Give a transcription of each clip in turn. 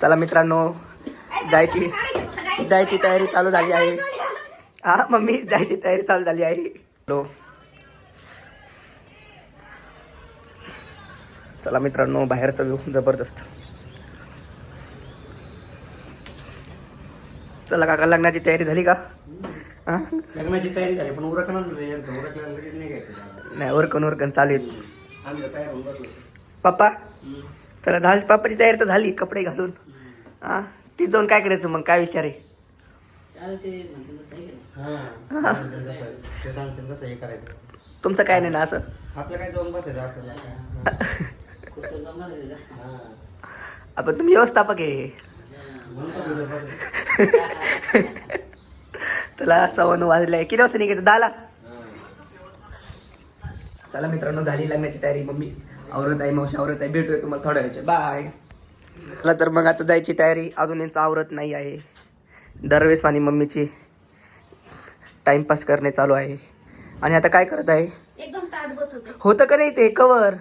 चला मित्रांनो जायची जायची तयारी चालू झाली आहे. हा मम्मी जायची तयारी चालू झाली आहे. हॅलो. चला मित्रांनो बाहेरचा व्यू जबरदस्त. चला काका लग्नाची तयारी झाली का? लग्नाची तयारी झाली पण उरकणार नाही यांचं. उरकल्याला लगेच नाही घ्यायचं नाही उरकन उरकन चालू आहेत. आम्ही तयार होऊन बसलो. पप्पा? चला झाली पप्पाची तयारी तर झाली कपडे घालून. हा ती जाऊन काय करायचं मग? काय विचार आहे? तुमचं काय नाही ना असं? आपलं काय जाऊन बसायचं आपल्याला हा. आपण तुम्ही व्यवस्थापक आहे. म्हणून तर तुझं बरं. चला सव्वा वाजले किती वाजता निघायचं? दहाला? चला मित्रांनो झाली लग्नाची तयारी. मम्मी आवरत आहे मावशी आवरत आहे भेटूया तुम्हाला थोड्या वेळच्या. बाय चला तर मग आता जायची तयारी. अजून यांचं आवरत नाही आहे. दरवेळेस आणि मम्मीची टाइमपास करणे चालू आहे. आणि आता काय करत आहे? होतं का नाही ते? कवर.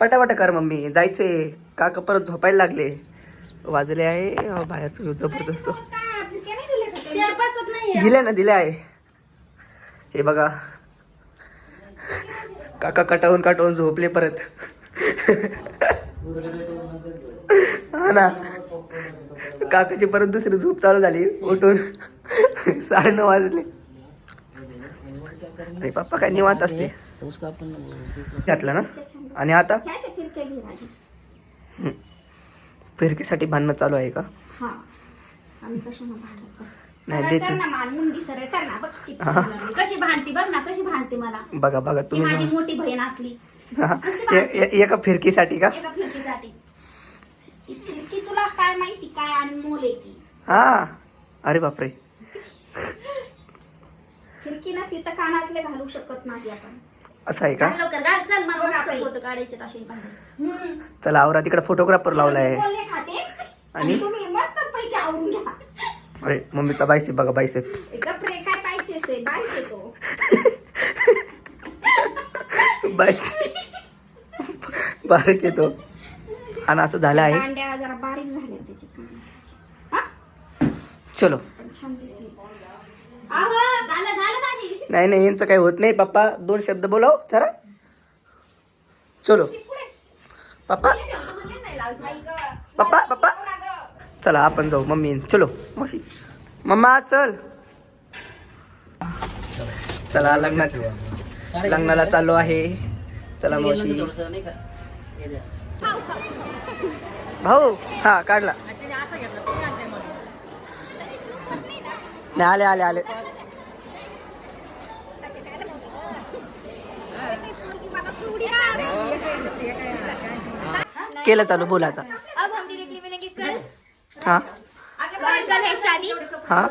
पटापटा कर मम्मी. जायचे. काका परत झोपायला लागले. वाजले आहे. व्यू जबरदस्त. दिले ना दिले आहे. हे बघा. काका कटावून कटावून झोपले परत. हा ना. काकाची परत दुसरी झोप चालू झाली उठून. साडे नऊ वाजले. आणि पप्पा काय निवांत असते घातलं ना? आणि आता? फिरकीसाठी भांडणं चालू आहे का? नाही, सरळ देते. कर ना मान मुंडी सरळ कर ना बघ किती छान लागली. कशी भांडती बघ ना कशी भांडते मला. बघा बघा ती तुम्ही माझी मोठी बहीण असली. ए- ए- एका फिरकीसाठी का? एका खिडकीसाठी ती खिडकी तुला काय माहिती काय अनमोल आहे ती. हा. अरे बापरे. नसली तर कानातले घालू शकत नाही आपण. असं आहे का? घाल लवकर घाल चल मला मस्त फोटो काढायचे असे हम्म. चला आवरा तिकडे फोटोग्राफर लावलाय. बोलणे खाते. आणि? आणि? तुम्ही मस्त पैकी आवरून घ्या. अरे मम्मीचा बायसेप बघा बायसेप. कपडे काय पाहिजे बायस बारीक येतो आणि असं झालं आहे. हा? चलो. नाही नाही यांचं काही होत नाही. पप्पा दोन शब्द बोलाव चला. चलो पप्पा. पप्पा पप्पा. चला आपण जाऊ. मम्मी चलो. मावशी. मम्मा चल. चला लग्नात लग्नाला चाललो आहे. चला मावशी. भाऊ हा काढला. नाही आले आले आले. केलं चालू बोला आता. हा. है. हा